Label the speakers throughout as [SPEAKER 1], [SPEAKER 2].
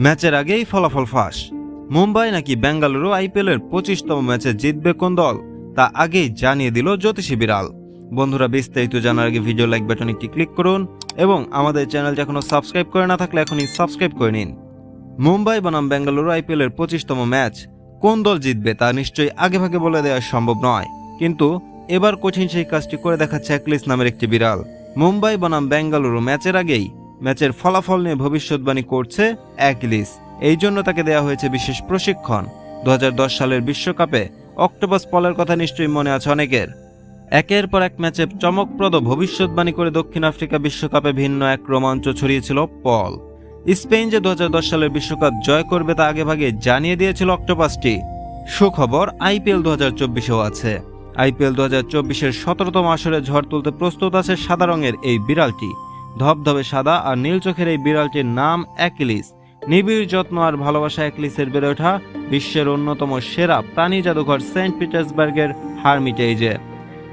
[SPEAKER 1] ম্যাচের আগেই ফলাফল ফাঁস। মুম্বাই নাকি বেঙ্গালুরু আইপিএলের পঁচিশতম ম্যাচে জিতবে কোন দল, তা আগেই জানিয়ে দিল জ্যোতিষী বিড়াল। বন্ধুরা, বিস্তারিত জানার আগে ভিডিও লাইক বাটন একটি ক্লিক করুন এবং আমাদের চ্যানেলটি এখনও সাবস্ক্রাইব করে না থাকলে এখনই সাবস্ক্রাইব করে নিন। মুম্বাই বনাম বেঙ্গালুরু আইপিএলের পঁচিশতম ম্যাচ, কোন দল জিতবে তা নিশ্চয়ই আগেভাগে বলে দেওয়া সম্ভব নয়। কিন্তু এবার কঠিন সেই কাজটি করে দেখাচ্ছে অ্যাকলিস নামের একটি বিড়াল। মুম্বাই বনাম বেঙ্গালুরু ম্যাচের আগেই ম্যাচের ফলাফল নিয়ে ভবিষ্যৎবাণী করছে অ্যাকলিস এই জন্য তাকে দেওয়া হয়েছে বিশেষ প্রশিক্ষণ। দুহাজার দশ সালের বিশ্বকাপে অক্টোপাস পলের কথা নিশ্চয়ই মনে আছে অনেকের। একের পর এক ম্যাচে চমকপ্রদ ভবিষ্যৎবাণী করে দক্ষিণ আফ্রিকা বিশ্বকাপে ভিন্ন এক রোমাঞ্চ ছড়িয়েছিল পল। স্পেন যে দু হাজার দশ সালের বিশ্বকাপ জয় করবে তা আগেভাগে জানিয়ে দিয়েছিল অক্টোপাসটি। সুখবর, আইপিএল দু হাজার চব্বিশেও আছে। আইপিএল দু হাজার চব্বিশের সতেরোতম আসরে ঝড় তুলতে প্রস্তুত আছে সাদা রঙের এই বিড়ালটি। ধবধবে সাদা আর নীল চোখের এই বিড়ালটির নাম অ্যাকিলিস। নিবিড় যত্ন আর ভালোবাসা অ্যাকিলিসের বেড়ে ওঠা বিশ্বের অন্যতম সেরা প্রাণী জাদুঘর সেন্ট পিটার্সবার্গের হারমিটেজে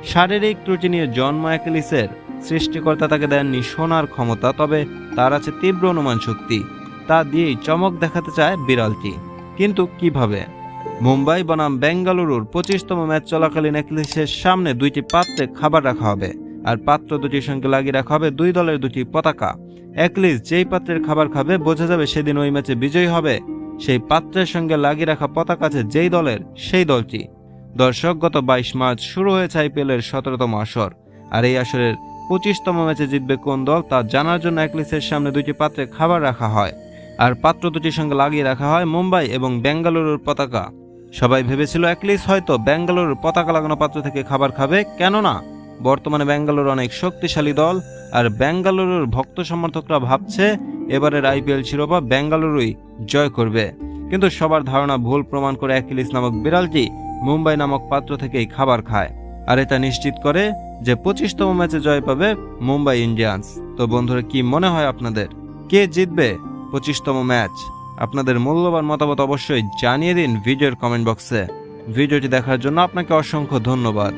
[SPEAKER 1] শারীরিক ত্রুটি নিয়ে জন্ম অ্যাকিলিসের। সৃষ্টিকর্তা তাকে দেননি সোনার ক্ষমতা, তবে তার আছে তীব্র অনুমান শক্তি। তা দিয়েই চমক দেখাতে চায় বিড়ালটি। কিন্তু কীভাবে? মুম্বাই বনাম বেঙ্গালুরুর পঁচিশতম ম্যাচ চলাকালীন অ্যাকিলিসের সামনে দুইটি পাত্রে খাবার রাখা হবে। আর পাত্র দুটির সঙ্গে লাগিয়ে রাখা হবে দুই দলের দুটি পতাকা। অ্যাকলিস যেই পাত্রের খাবার খাবে, বোঝা যাবে সেদিন ওই ম্যাচে বিজয়ী হবে। সেই পাত্রের সঙ্গে লাগিয়ে রাখা পতাকা আছে যেই দলের, সেই দলটি। দর্শক, গত বাইশ মার্চ শুরু হয়েছে আইপিএল এর সতেরোতম আসর। আর এই আসরের পঁচিশতম ম্যাচে জিতবে কোন দল, তা জানার জন্য অ্যাকলিসের সামনে দুটি পাত্রে খাবার রাখা হয়। আর পাত্র দুটির সঙ্গে লাগিয়ে রাখা হয় মুম্বাই এবং বেঙ্গালুরুর পতাকা। সবাই ভেবেছিল অ্যাকলিস হয়তো বেঙ্গালুরুর পতাকা লাগানো পাত্র থেকে খাবার খাবে, কেননা বর্তমানে বেঙ্গালুরু অনেক শক্তিশালী দল, আর বেঙ্গালুরুর ভক্ত সমর্থকরা ভাবছে এবারের আইপিএল শিরোপা বেঙ্গালুরুই জয় করবে। কিন্তু সবার ধারণা ভুল প্রমাণ করে অ্যাকিলিস নামক বিড়ালটি মুম্বাই নামক পাত্র থেকেই খাবার খায়। আর এটা নিশ্চিত করে যে পঁচিশতম ম্যাচে জয় পাবে মুম্বাই ইন্ডিয়ান্স। তো বন্ধুরা, কি মনে হয় আপনাদের? কে জিতবে পঁচিশতম ম্যাচ? আপনাদের মূল্যবান মতামত অবশ্যই জানিয়ে দিন ভিডিওর কমেন্ট বক্সে। ভিডিওটি দেখার জন্য আপনাকে অসংখ্য ধন্যবাদ।